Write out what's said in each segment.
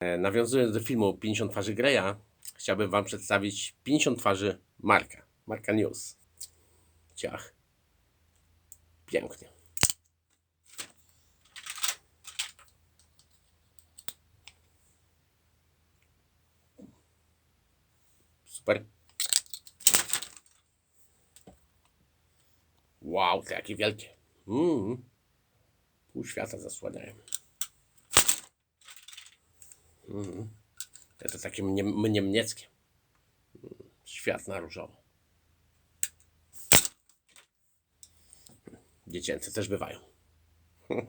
E, Nawiązując do filmu 50 twarzy Greya, chciałbym Wam przedstawić 50 twarzy Marka. Marka News. Ciach. Pięknie. Super. Wow, to jakie wielkie. Mm. Pół świata zasłaniają. Mm. To, to takie mnie, mniemnieckie. Mm. Świat na różowo. Dziecięce też bywają.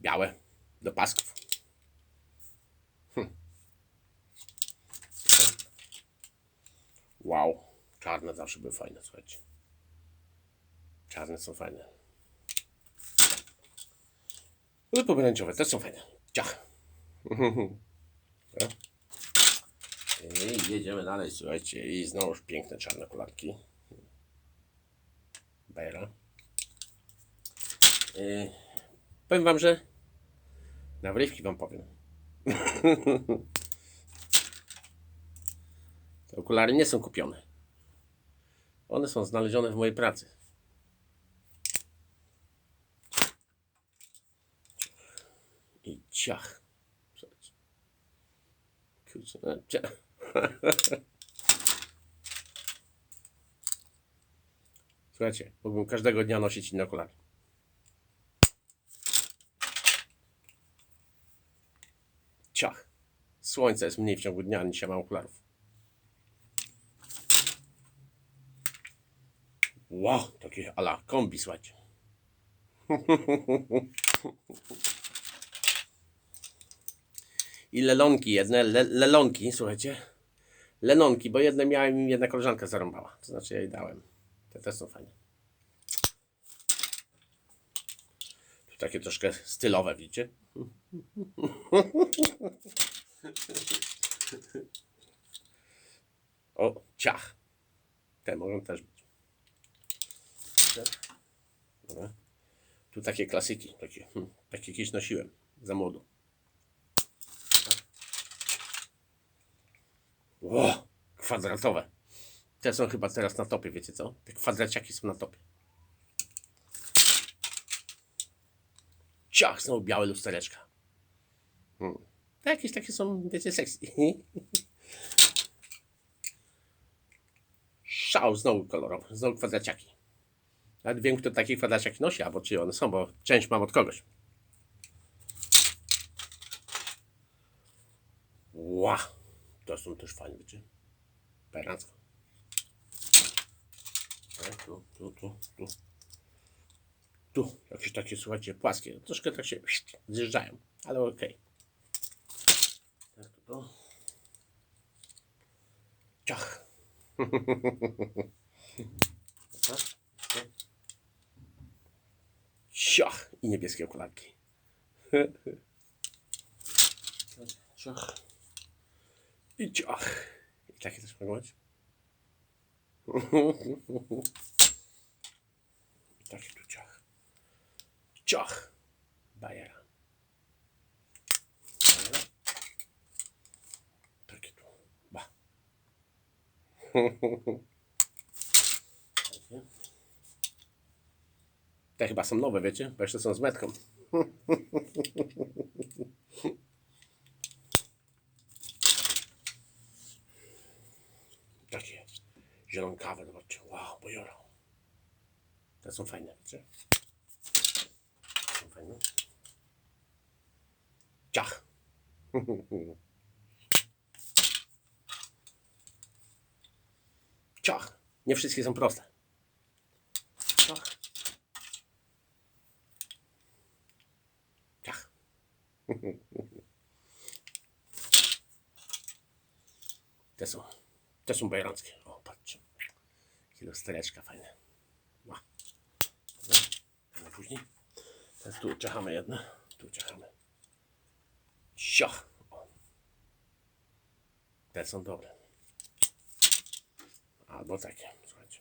Białe do pasków. Wow, czarne zawsze były fajne, słuchajcie. Czarne są fajne. Ale pomarańczowe też są fajne. Ciach. I jedziemy dalej, słuchajcie. I znowuż piękne czarne kolarki. Bajera. Yy, powiem wam, że na wrywki wam powiem. Te okulary nie są kupione. One są znalezione w mojej pracy. I ciach. Kurczę, no. Słuchajcie, mógłbym każdego dnia nosić inne okulary. Ciach. Słońce jest mniej w ciągu dnia niż ja mam okularów. Wow, takie ala kombi, słuchajcie. I lelonki jedne, le, lelonki, słuchajcie. Lenonki, bo jedne miałem i jedna koleżanka zarąbała. To znaczy ja jej dałem. Te też są fajne. Tu takie troszkę stylowe, widzicie? O, ciach. Te mogą też być. Tu takie klasyki, takie, hmm, takie kiedyś nosiłem za młodu. O, kwadratowe. Te są chyba teraz na topie, wiecie co? Te kwadraciaki są na topie. Ciach, znowu białe lustereczka. Hmm. Jakieś takie są, wiecie, sexy. Szał, znowu kolorowy, znowu kwadraciaki. Nawet wiem, kto takie kwadraciaki nosi, albo czy one są, bo część mam od kogoś. Ła, to są też fajne, wiecie? Peracko. E, Tu, tu, tu, tu. Tu, jakieś takie, słuchajcie, płaskie. Troszkę tak się zjeżdżają, ale okej. Tak, tu, tu. Ciach. Tu. Ciach. I niebieskie okularki. Ciach. I ciach. I takie też mogą być. I takie tu ciach. Ciach. Bajera. Bajera. Takie tu. Ba. Te chyba są nowe, wiecie? Bo jeszcze są z metką. Takie zielonkawe, zobaczcie. Wow, bojora. Te są fajne, wiecie? Są fajne. Ciach. Ciach. Nie wszystkie są proste. Ciach. Ciach. Te są, te są bajeranckie. O, patrzcie. Kilo stereczka fajne. Ale później. Teraz tu ciachamy jedne. Tu ciachamy. Ciach. O. Te są dobre. Albo takie, słuchajcie.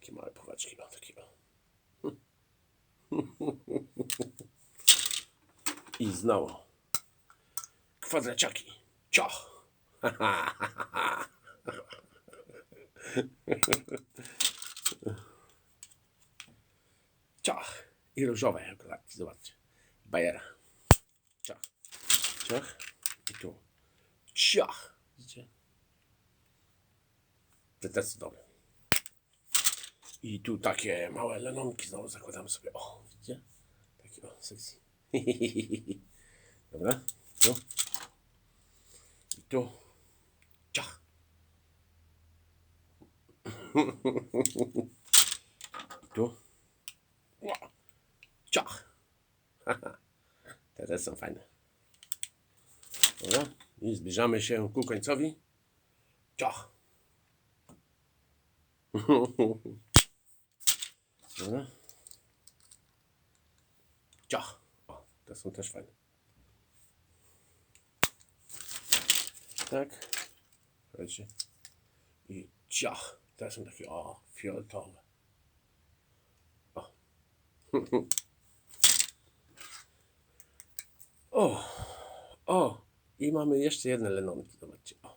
Takie małe płaczki mam takiego. I znowu. Kwadraciaki. Ciach. Ciach. I różowe akurat. Zobaczcie. Bajera. Ciach. Ciach. I tu. Ciach. Widzicie? To też dobre. I tu takie małe lenonki znowu zakładamy sobie. O, widzicie? Takie o, sexy. Dobra. Tu. I tu. Ciach. I tu. Ciach. Te też są fajne. Dobra. I zbliżamy się ku końcowi. Ciach. Dobra. Ciach. O, te są też fajne. Tak. Słuchajcie. I ciach. Te są takie, o, fioletowe. O. O. O. I mamy jeszcze jedne lenonki. Zobaczcie. O.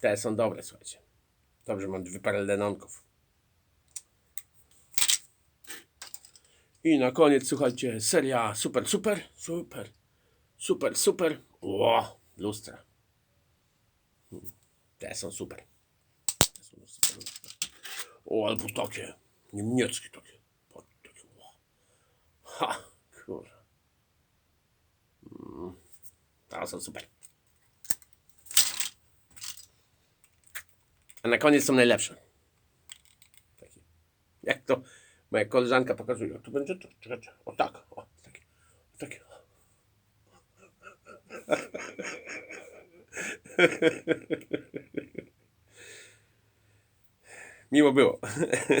Te są dobre, słuchajcie. Dobrze, mam dwie parę lenonków. I na koniec, słuchajcie, seria super, super, super, super, super. Ło, lustra. Te są super. Są. O, albo takie, niemieckie takie. O, takie, ło. Ha, kurwa. Mm, Te są super. A na koniec są najlepsze. Takie. Jak to moja koleżanka pokazuje. Tu będzie to. Czekajcie. O tak. O, takie. O, takie. Miło było.